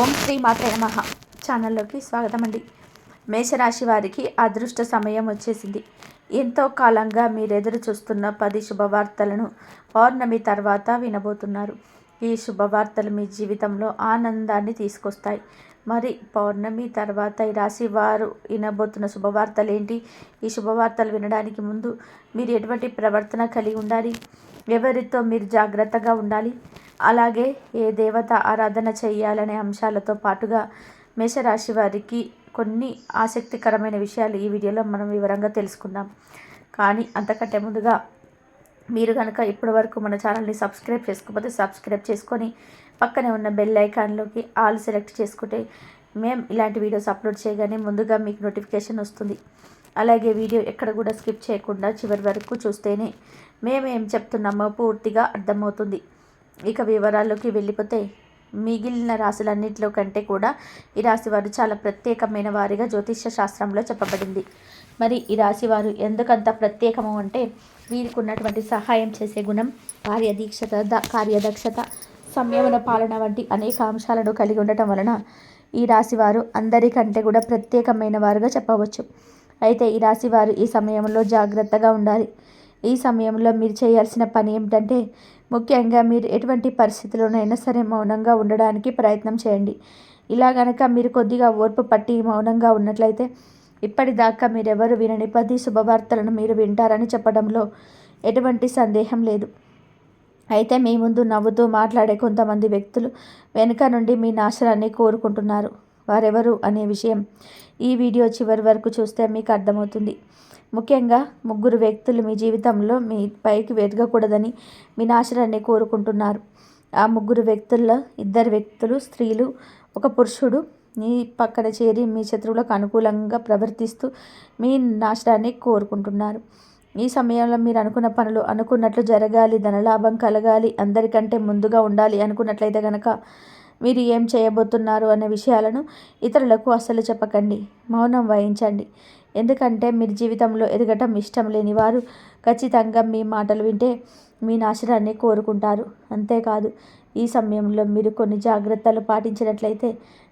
ఓం శ్రీ మాత్రే నమః. ఛానల్లోకి స్వాగతం అండి మేషరాశి వారికి అదృష్ట సమయం వచ్చేసింది. ఎంతో కాలంగా మీరు ఎదురు చూస్తున్న పది శుభవార్తలను పౌర్ణమి తర్వాత వినబోతున్నారు. ఈ శుభవార్తలు మీ జీవితంలో ఆనందాన్ని తీసుకొస్తాయి. మరి పౌర్ణమి తర్వాత ఈ రాశి వారు వినబోతున్న శుభవార్తలు ఏంటి ఈ శుభవార్తలు వినడానికి ముందు మీరు ఎటువంటి ప్రవర్తన కలిగి ఉండాలి? ఎవరితో మీరు జాగ్రత్తగా ఉండాలి? అలాగే ఏ దేవత ఆరాధన చేయాలనే అంశాలతో పాటుగా మేషరాశి వారికి కొన్ని ఆసక్తికరమైన విషయాలు ఈ వీడియోలో మనం వివరంగా తెలుసుకుందాం. కానీ అంతకంటే ముందుగా మీరు కనుక ఇప్పటి వరకు మన ఛానల్ని సబ్స్క్రైబ్ చేసుకోకపోతే సబ్స్క్రైబ్ చేసుకొని పక్కనే ఉన్న బెల్ ఐకాన్లోకి ఆల్ సెలెక్ట్ చేసుకుంటే మేము ఇలాంటి వీడియోస్ అప్లోడ్ చేయగానే ముందుగా మీకు నోటిఫికేషన్ వస్తుంది. అలాగే వీడియో ఎక్కడ కూడా స్కిప్ చేయకుండా చివరి వరకు చూస్తేనే మేమేం చెప్తున్నామో పూర్తిగా అర్థమవుతుంది. ఇక వివరాల్లోకి వెళ్ళిపోతే మిగిలిన రాశులన్నింటిలో కంటే కూడా ఈ రాశి వారు చాలా ప్రత్యేకమైన వారిగా జ్యోతిష్య శాస్త్రంలో చెప్పబడింది. మరి ఈ రాశి వారు ఎందుకంత ప్రత్యేకము అంటే వీరికి ఉన్నటువంటి సహాయం చేసే గుణం కార్యదీక్షత ద కార్యదక్షత సంయమన పాలన వంటి అనేక అంశాలను కలిగి ఉండటం వలన ఈ రాశి వారు అందరికంటే కూడా ప్రత్యేకమైన వారుగా చెప్పవచ్చు. అయితే ఈ రాశి వారు ఈ సమయంలో జాగ్రత్తగా ఉండాలి. ఈ సమయంలో మీరు చేయాల్సిన పని ఏమిటంటే ముఖ్యంగా మీరు ఎటువంటి పరిస్థితుల్లోనైనా సరే మౌనంగా ఉండడానికి ప్రయత్నం చేయండి. ఇలా గనక మీరు కొద్దిగా ఓర్పు పట్టి మౌనంగా ఉన్నట్లయితే ఇప్పటిదాకా మీరెవరు వినని పది శుభవార్తలను మీరు వింటారని చెప్పడంలో ఎటువంటి సందేహం లేదు. అయితే మీ ముందు నవ్వుతూ మాట్లాడే కొంతమంది వ్యక్తులు వెనుక నుండి మీ నాశనాన్ని కోరుకుంటున్నారు. వారెవరు అనే విషయం ఈ వీడియో చివరి వరకు చూస్తే మీకు అర్థమవుతుంది. ముఖ్యంగా ముగ్గురు వ్యక్తులు మీ జీవితంలో మీ పైకి వెతకకూడదని మీ నాశనాన్ని కోరుకుంటున్నారు. ఆ ముగ్గురు వ్యక్తుల్లో ఇద్దరు వ్యక్తులు స్త్రీలు ఒక పురుషుడు మీ పక్కన చేరి మీ శత్రువులకు అనుకూలంగా ప్రవర్తిస్తూ మీ నాశనాన్ని కోరుకుంటున్నారు. ఈ సమయంలో మీరు అనుకున్న పనులు అనుకున్నట్లు జరగాలి ధనలాభం కలగాలి అందరికంటే ముందుగా ఉండాలి అనుకున్నట్లయితే కనుక మీరు ఏం చేయబోతున్నారు అనే విషయాలను ఇతరులకు అస్సలు చెప్పకండి మౌనం వహించండి. ఎందుకంటే మీరు జీవితంలో ఎదగటం ఇష్టం లేని వారు ఖచ్చితంగా మీ మాటలు వింటే మీ నాశనాన్ని కోరుకుంటారు. అంతేకాదు ఈ సమయంలో మీరు కొన్ని జాగ్రత్తలు పాటించినట్లయితే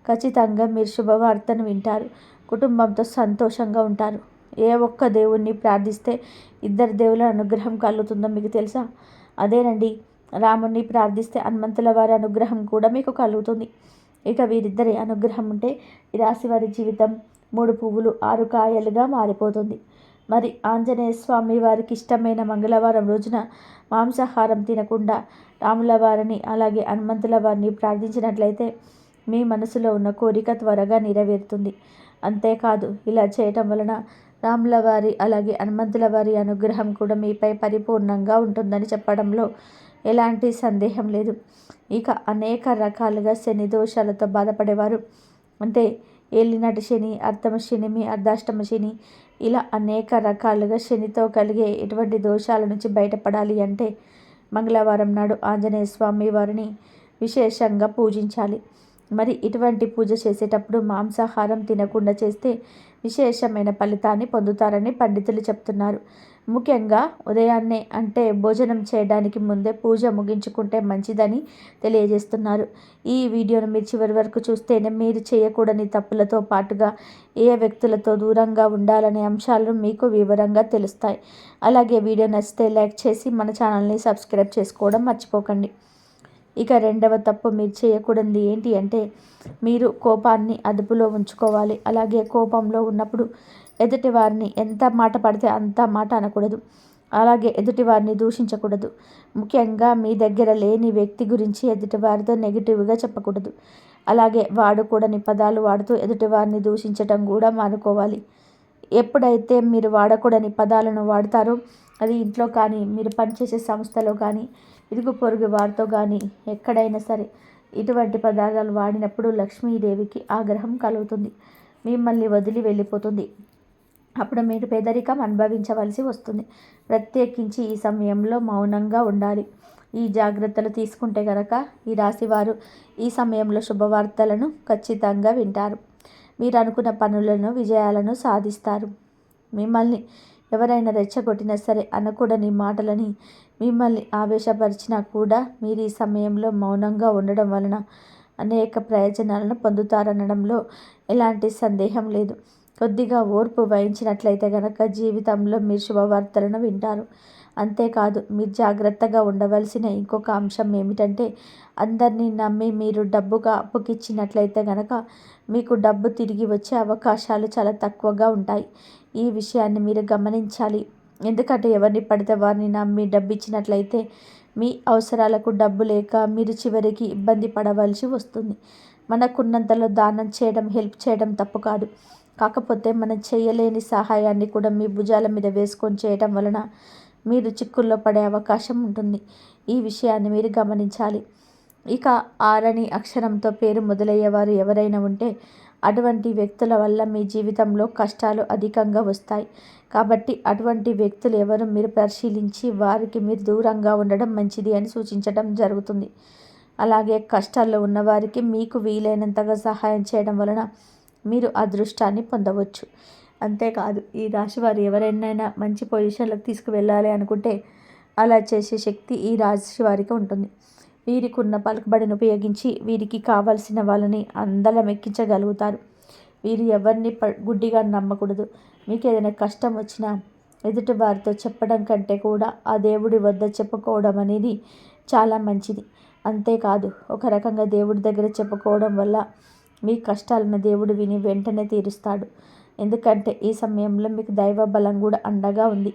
ఖచ్చితంగా మీరు శుభవార్తను వింటారు కుటుంబంతో సంతోషంగా ఉంటారు. ఏ ఒక్క దేవుణ్ణి ప్రార్థిస్తే ఇద్దరు దేవుల అనుగ్రహం కలుగుతుందో మీకు తెలుసా? అదేనండి రాముణ్ణి ప్రార్థిస్తే హనుమంతుల వారి అనుగ్రహం కూడా మీకు కలుగుతుంది. ఇక వీరిద్దరి అనుగ్రహం ఉంటే ఈ రాశి వారి జీవితం మూడు పువ్వులు ఆరు కాయలుగా మారిపోతుంది. మరి ఆంజనేయ స్వామి వారికి ఇష్టమైన మంగళవారం రోజున మాంసాహారం తినకుండా రాముల వారిని అలాగే హనుమంతుల వారిని ప్రార్థించినట్లయితే మీ మనసులో ఉన్న కోరిక త్వరగా నెరవేరుతుంది. అంతేకాదు ఇలా చేయటం వలన రాముల వారి అలాగే హనుమంతుల వారి అనుగ్రహం కూడా మీపై పరిపూర్ణంగా ఉంటుందని చెప్పడంలో ఎలాంటి సందేహం లేదు. ఇక అనేక రకాలుగా శని దోషాలతో బాధపడేవారు. అంటే ఏలినాటి శని అర్ధమ శని అర్ధాష్టమ శని ఇలా అనేక రకాలుగా శనితో కలిగే ఎటువంటి దోషాల నుంచి బయటపడాలి అంటే మంగళవారం నాడు ఆంజనేయ స్వామి వారిని విశేషంగా పూజించాలి. మరి ఇటువంటి పూజ చేసేటప్పుడు మాంసాహారం తినకుండా చేస్తే విశేషమైన ఫలితాన్ని పొందుతారని పండితులు చెప్తున్నారు. ముఖ్యంగా ఉదయాన్నే అంటే భోజనం చేయడానికి ముందే పూజ ముగించుకుంటే మంచిదని తెలియజేస్తున్నారు. ఈ వీడియోను మీరు చివరి వరకు చూస్తేనే మీరు చేయకూడని తప్పులతో పాటుగా ఏ వ్యక్తులతో దూరంగా ఉండాలనే అంశాలు మీకు వివరంగా తెలుస్తాయి. అలాగే వీడియో నచ్చితే లైక్ చేసి మన ఛానల్ని సబ్స్క్రైబ్ చేసుకోవడం మర్చిపోకండి. ఇక రెండవ తప్పు మీరు చేయకూడదు ఏంటి అంటే మీరు కోపాన్ని అదుపులో ఉంచుకోవాలి. అలాగే కోపంలో ఉన్నప్పుడు ఎదుటి వారిని ఎంత మాట పడితే అంత మాట అనకూడదు. అలాగే ఎదుటి వారిని దూషించకూడదు. ముఖ్యంగా మీ దగ్గర లేని వ్యక్తి గురించి ఎదుటి వారితో నెగిటివ్గా చెప్పకూడదు. అలాగే వాడకూడని పదాలు వాడుతూ ఎదుటి వారిని దూషించటం కూడా మానుకోవాలి. ఎప్పుడైతే మీరు వాడకూడని పదాలను వాడతారో అది ఇంట్లో కానీ మీరు పనిచేసే సంస్థలో కానీ ఇరుగు పొరుగు వారితో కానీ ఎక్కడైనా సరే ఇటువంటి పదార్థాలు వాడినప్పుడు లక్ష్మీదేవికి ఆగ్రహం కలుగుతుంది. మిమ్మల్ని వదిలి వెళ్ళిపోతుంది. అప్పుడు మీరు పేదరికం అనుభవించవలసి వస్తుంది. ప్రత్యేకించి ఈ సమయంలో మౌనంగా ఉండాలి. ఈ జాగ్రత్తలు తీసుకుంటే కనుక ఈ రాశివారు ఈ సమయంలో శుభవార్తలను ఖచ్చితంగా వింటారు. మీరు అనుకున్న పనులను విజయాలను సాధిస్తారు. మిమ్మల్ని ఎవరైనా రెచ్చగొట్టినా సరే అనకూడని మాటలని మిమ్మల్ని ఆవేశపరిచినా కూడా మీరు ఈ సమయంలో మౌనంగా ఉండడం వలన అనేక ప్రయోజనాలను పొందుతారనడంలో ఎలాంటి సందేహం లేదు. కొద్దిగా ఓర్పు వహించినట్లయితే గనక జీవితంలో మీరు శుభవార్తలను వింటారు. అంతేకాదు మీరు జాగ్రత్తగా ఉండవలసిన ఇంకొక అంశం ఏమిటంటే అందరినీ నమ్మి మీరు డబ్బుగా అప్పుకిచ్చినట్లయితే గనక మీకు డబ్బు తిరిగి వచ్చే అవకాశాలు చాలా తక్కువగా ఉంటాయి. ఈ విషయాన్ని మీరు గమనించాలి. ఎందుకంటే ఎవరిని పడితే వారిని నమ్మి డబ్బు ఇచ్చినట్లయితే మీ అవసరాలకు డబ్బు లేక మీరు చివరికి ఇబ్బంది పడవలసి వస్తుంది. మనకున్నంతలో దానం చేయడం హెల్ప్ చేయడం తప్పు కాదు. కాకపోతే మనం చేయలేని సహాయాన్ని కూడా మీ భుజాల మీద వేసుకొని చేయడం వలన మీరు చిక్కుల్లో పడే అవకాశం ఉంటుంది. ఈ విషయాన్ని మీరు గమనించాలి. ఇక ఆరని అక్షరంతో పేరు మొదలయ్యేవారు ఎవరైనా ఉంటే అటువంటి వ్యక్తుల వల్ల మీ జీవితంలో కష్టాలు అధికంగా వస్తాయి. కాబట్టి అటువంటి వ్యక్తులు ఎవరు మీరు పరిశీలించి వారికి మీరు దూరంగా ఉండడం మంచిది అని సూచించడం జరుగుతుంది. అలాగే కష్టాల్లో ఉన్నవారికి మీకు వీలైనంతగా సహాయం చేయడం వలన మీరు అదృష్టాన్ని పొందవచ్చు. అంతేకాదు ఈ రాశివారు ఎవరైనా మంచి పొజిషన్లకు తీసుకువెళ్ళాలి అనుకుంటే అలా చేసే శక్తి ఈ రాశి వారికి ఉంటుంది. వీరికి ఉన్న పలుకుబడిని ఉపయోగించి వీరికి కావాల్సిన వాళ్ళని అందలం ఎక్కించగలుగుతారు. వీరు ఎవరిని ప గుడ్డిగా నమ్మకూడదు. మీకు ఏదైనా కష్టం వచ్చినా ఎదుటి వారితో చెప్పడం కంటే కూడా ఆ దేవుడి వద్ద చెప్పుకోవడం అనేది చాలా మంచిది. అంతేకాదు ఒక రకంగా దేవుడి దగ్గర చెప్పుకోవడం వల్ల మీ కష్టాలను దేవుడు విని వెంటనే తీరుస్తాడు. ఎందుకంటే ఈ సమయంలో మీకు దైవ బలం కూడా అండగా ఉంది.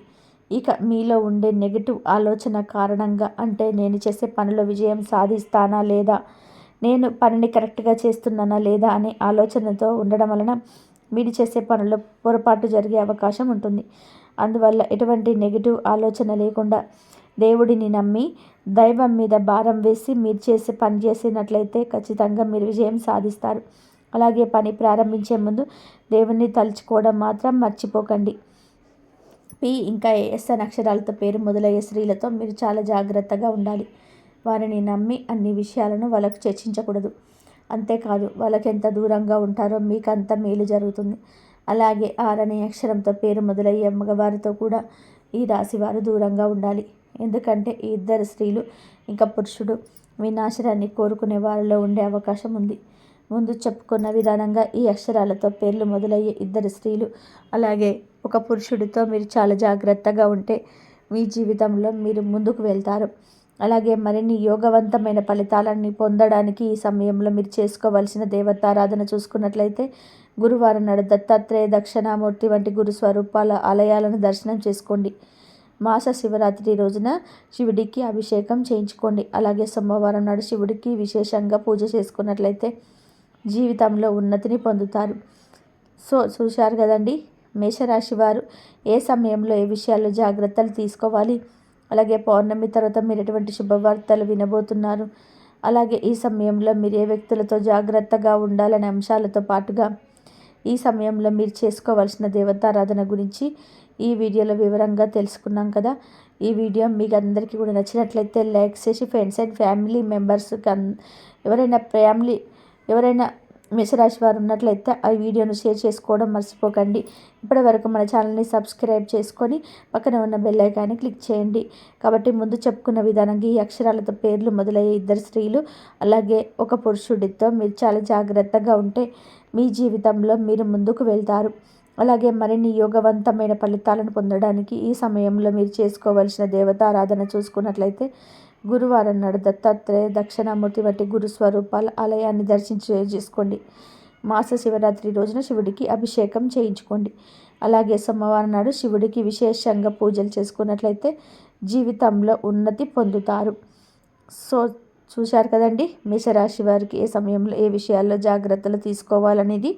ఇక మీలో ఉండే నెగిటివ్ ఆలోచన కారణంగా అంటే నేను చేసే పనిలో విజయం సాధిస్తానా లేదా? నేను పనిని కరెక్ట్గా చేస్తున్నానా లేదా అనే ఆలోచనతో ఉండడం వలన మీరు చేసే పనుల్లో పొరపాటు జరిగే అవకాశం ఉంటుంది. అందువల్ల ఎటువంటి నెగిటివ్ ఆలోచన లేకుండా దేవుడిని నమ్మి దైవం మీద భారం వేసి మీరు చేసే పని చేసినట్లయితే ఖచ్చితంగా మీరు విజయం సాధిస్తారు. అలాగే పని ప్రారంభించే ముందు దేవుణ్ణి తలుచుకోవడం మాత్రం మర్చిపోకండి. పి. ఇంకా ఎస్ఎన్ అక్షరాలతో పేరు మొదలయ్యే స్త్రీలతో మీరు చాలా జాగ్రత్తగా ఉండాలి. వారిని నమ్మి అన్ని విషయాలను వాళ్ళకు చర్చించకూడదు. అంతేకాదు వాళ్ళకి ఎంత దూరంగా ఉంటారో మీకు అంత మేలు జరుగుతుంది. అలాగే ఆరనే అక్షరంతో పేరు మొదలయ్యే మగవారితో కూడా ఈ రాశివారు దూరంగా ఉండాలి. ఎందుకంటే ఈ ఇద్దరు స్త్రీలు ఇంకా పురుషుడు. వినాశనాన్ని కోరుకునే వారిలో ఉండే అవకాశం ఉంది. ముందు చెప్పుకున్న విధానంగా ఈ అక్షరాలతో పేర్లు మొదలయ్యే ఇద్దరు స్త్రీలు అలాగే ఒక పురుషుడితో మీరు చాలా జాగ్రత్తగా ఉంటే మీ జీవితంలో మీరు ముందుకు వెళ్తారు. అలాగే మరిన్ని యోగవంతమైన ఫలితాలన్నీ పొందడానికి ఈ సమయంలో మీరు చేసుకోవలసిన దేవతారాధన చూసుకున్నట్లయితే గురువారం నాడు దత్తాత్రేయ దక్షిణామూర్తి వంటి గురు స్వరూపాల ఆలయాలను దర్శనం చేసుకోండి. మాస శివరాత్రి రోజున శివుడికి అభిషేకం చేయించుకోండి. అలాగే సోమవారం నాడు శివుడికి విశేషంగా పూజ చేసుకున్నట్లయితే జీవితంలో ఉన్నతిని పొందుతారు. సో చూశారు కదండి మేషరాశి వారు ఏ సమయంలో ఏ విషయాల్లో జాగ్రత్తలు తీసుకోవాలి? అలాగే పౌర్ణమి తర్వాత మీరు ఎటువంటి శుభవార్తలు వినబోతున్నారు? అలాగే ఈ సమయంలో మీరు ఏ వ్యక్తులతో జాగ్రత్తగా ఉండాలనే అంశాలతో పాటుగా ఈ సమయంలో మీరు చేసుకోవాల్సిన దేవతారాధన గురించి ఈ వీడియోలో వివరంగా తెలుసుకున్నాం కదా. ఈ వీడియో మీకు అందరికీ కూడా నచ్చినట్లయితే లైక్ చేసి ఫ్రెండ్స్ అండ్ ఫ్యామిలీ మెంబర్స్కి ఎవరైనా ఫ్యామిలీ ఎవరైనా మేషరాశి వారు ఉన్నట్లయితే ఆ వీడియోను షేర్ చేసుకోవడం మర్చిపోకండి. ఇప్పటి వరకు మన ఛానల్ని సబ్స్క్రైబ్ చేసుకొని పక్కన ఉన్న బెల్ ఐకాన్ని క్లిక్ చేయండి. కాబట్టి ముందు చెప్పుకున్న విధానంగా ఈ అక్షరాలతో పేర్లు మొదలయ్యే ఇద్దరు స్త్రీలు అలాగే ఒక పురుషుడితో మీరు చాలా జాగ్రత్తగా ఉంటే మీ జీవితంలో మీరు ముందుకు వెళ్తారు. అలాగే మరిన్ని యోగవంతమైన ఫలితాలను పొందడానికి ఈ సమయంలో మీరు చేసుకోవలసిన దేవతారాధన చూసుకున్నట్లయితే గురువారం నాడు దత్తాత్రేయ దక్షిణామూర్తి వంటి గురు స్వరూపాల ఆలయాన్ని దర్శించి చేసుకోండి. మాస శివరాత్రి రోజున శివుడికి అభిషేకం చేయించుకోండి. అలాగే సోమవారం నాడు శివుడికి విశేషంగా పూజలు చేసుకున్నట్లయితే జీవితంలో ఉన్నతి పొందుతారు. సో చూశారు కదండి? మేషరాశి వారికి ఏ సమయంలో ఏ విషయాల్లో జాగ్రత్తలు తీసుకోవాలనేది?